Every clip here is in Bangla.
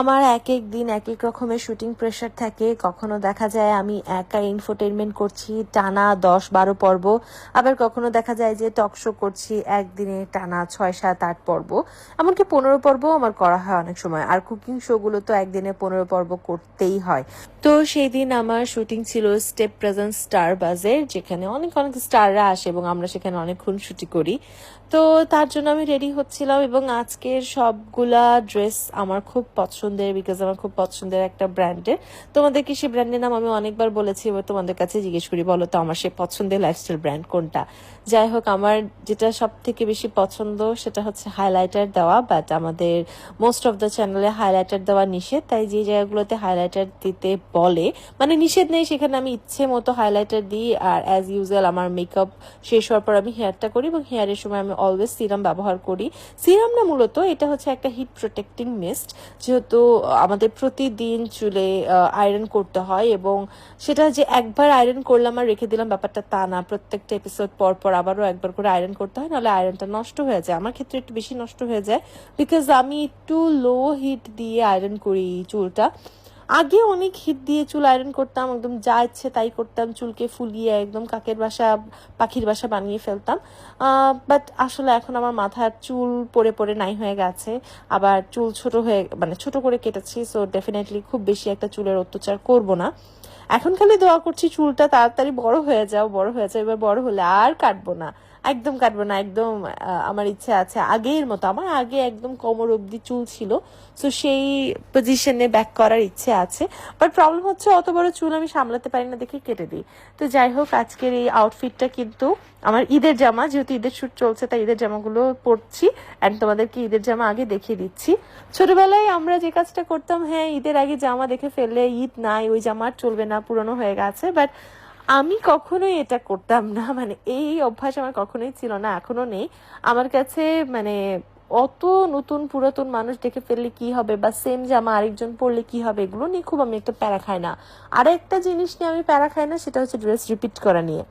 আমার এক এক দিন এক এক রকমের শুটিং প্রেশার থাকে। কখনো দেখা যায় আমি একা ইনফোটেনমেন্ট করছি, টানা দশ বারো পর্ব। আবার কখনো দেখা যায় যে টক শো করছি, একদিনে টানা ছয়, সাত, আট পর্ব। এমনকি পনেরো পর্বও আমার করা হয় অনেক সময়। আর কুকিং শোগুলো তো একদিনে পনেরো পর্ব করতেই হয়। তো সেই দিন আমার শুটিং ছিল স্টেপ প্রেজেন্ট স্টার বাজের যেখানে অনেক অনেক স্টাররা আসে এবং আমরা সেখানে অনেকক্ষণ শুটি করি। তো তার জন্য আমি রেডি হচ্ছিলাম এবং আজকের সবগুলা ড্রেস আমার খুব পছন্দের বিকজ আমার খুব পছন্দের একটা ব্র্যান্ডের তোমাদেরকে সেই ব্র্যান্ডের নাম আমি অনেকবার বলেছি, এবার তোমাদের কাছে জিজ্ঞেস করি, বলো তো আমার সেই পছন্দের লাইফস্টাইল ব্র্যান্ড কোনটা? যাই হোক, আমার যেটা সব থেকে বেশি পছন্দ, সেটা হচ্ছে হাইলাইটার দেওয়া বাট আমাদের মোস্ট অফ দ্য চ্যানেলে হাইলাইটার দেওয়া নিষেধ, তাই যে জায়গাগুলোতে হাইলাইটার দিতে বলে মানে নিষেধ নেই, সেখানে আমি ইচ্ছে মতো হাইলাইটার দিই, আর অ্যাজ ইউজুয়াল আমার মেকআপ শেষ হওয়ার পর আমি হেয়ারটা করি, এবং হেয়ারের সময় আমি অলওয়েজ সিরাম ব্যবহার করি। সিরাম না মূলত, এটা হচ্ছে একটা হিট প্রোটেক্টিং মিস্ট যেহেতু আমাদের প্রতিদিন চুলে আয়রন করতে হয় এবং সেটা যে একবার আয়রন করলাম আর রেখে দিলাম ব্যাপারটা তা না। প্রত্যেকটা এপিসোড পর পর আবারও একবার করে আয়রন করতে হয়, নাহলে আয়রনটা নষ্ট হয়ে যায়। আমার ক্ষেত্রে একটু বেশি নষ্ট হয়ে যায় বিকজ আমি একটু লো হিট দিয়ে আয়রন করি চুলটা। আগে অনেক হিট দিয়ে চুল আয়রন করতাম, একদম যা ইচ্ছে তাই করতাম, চুলকে ফুলিয়ে একদম কাকের বাসা, পাখির বাসা বানিয়ে ফেলতাম। বাট আসলে এখন আমার মাথার চুল পরে পরে নাই হয়ে গেছে। আবার চুল ছোট হয়ে মানে ছোট করে কেটেছি সো ডেফিনেটলি খুব বেশি একটা চুলের অত্যাচার করব না। এখন খালি দোয়া করছি চুলটা তাড়াতাড়ি বড় হয়ে যাও, বড় হয়ে যাও, এবার বড় হলে আর কাটবো না। একদম কাটবো না, একদম আমার ইচ্ছে আছে। আগের মতো, আমার আগে একদম কোমর অবধি চুল ছিল সো সেই পজিশনে ব্যাক করার ইচ্ছে আছে। বাট প্রবলেম হচ্ছে অত বড় চুল আমি সামলাতে পারি না দেখে কেটে দিই। তো যাই হোক, আজকের এই আউটফিটটা কিন্তু আমার ঈদের জামা, যেহেতু ঈদের শুট চলছে, তাই ঈদের জামাগুলো পরছি। অ্যান্ড তোমাদেরকে ঈদের জামা আগে দেখিয়ে দিচ্ছি। ছোটবেলায় আমরা যে কাজটা করতাম হ্যাঁ ঈদের আগে জামা দেখে ফেললে ঈদ নাই, ওই জামা আর চলবে না, পুরনো হয়ে গেছে। বাট আমি কখনোই এটা করতাম না। মানে এই অভ্যাস আমার কখনোই ছিল না, এখনও নেই। আমার কাছে মানে অত নতুন পুরাতন মানুষ দেখে ফেললে কি হবে বা সেম জামা আরেকজন পরলে কি হবে, এগুলো নিয়ে খুব আমি একটা প্যারা খাই না। আর একটা জিনিস নিয়ে আমি প্যারা খাই না, সেটা হচ্ছে ড্রেস রিপিট করা নিয়ে।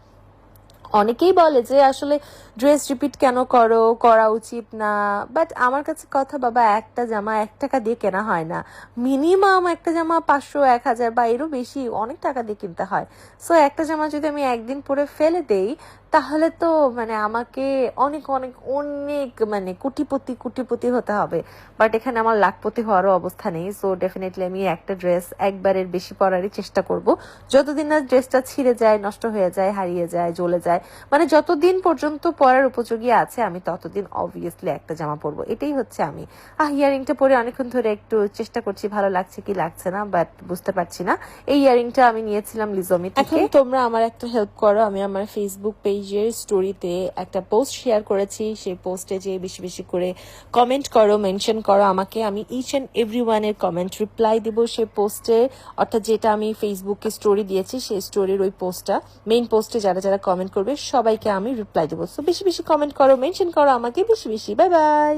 অনেকেই বলে যে আসলে ড্রেস রিপিট কেন করো, করা উচিত না। বাট আমার কাছে কথা বাবা, একটা জামা এক টাকা দিয়ে কেনা হয় না। মিনিমাম একটা জামা পাঁচশো, এক হাজার বা এরও বেশি অনেক টাকা দিয়ে কিনতে হয়। সো একটা জামা যদি আমি একদিন পরে ফেলে দেই তাহলে তো মানে আমাকে অনেক অনেক অনেক মানে কোটিপতি কোটিপতি হতে হবে। বাট এখানে আমার লাখপতি হওয়ারও অবস্থা নেই। সো ডেফিনেটলি আমি একটা ড্রেস একবারের বেশি পরারই চেষ্টা করব। যতদিন না ড্রেসটা ছিঁড়ে যায়, নষ্ট হয়ে যায়, হারিয়ে যায়, জ্বলে যায় মানে যতদিন পর্যন্ত পরার উপযোগী আছে, আমি ততদিন অবভিয়াসলি একটা জামা পরবো। এটাই হচ্ছে আমি। আহ ইয়ারিংটা পরে অনেকক্ষণ ধরে একটু চেষ্টা করছি, ভালো লাগছে কি লাগছে না বাট বুঝতে পারছি না। এই ইয়ারিংটা আমি নিয়েছিলাম লিজমি এখন তোমরা আমার একটা হেল্প করো। আমি আমার ফেসবুক পেজের স্টোরিতে একটা পোস্ট শেয়ার করেছি। সেই পোস্টে যে বেশি বেশি করে কমেন্ট করো মেনশন করো। আমাকে আমি ইচ অ্যান্ড এভরি ওয়ানের কমেন্ট রিপ্লাই দিব সেই পোস্টে অর্থাৎ যেটা আমি ফেসবুকে স্টোরি দিয়েছি, সেই স্টোরির ওই পোস্টটা মেইন পোস্টে যারা যারা কমেন্ট করবে, সবাইকে আমি রিপ্লাই দেবো। সো বেশি বেশি কমেন্ট করো মেনশন করো আমাকে। বেশি বেশি। Bye bye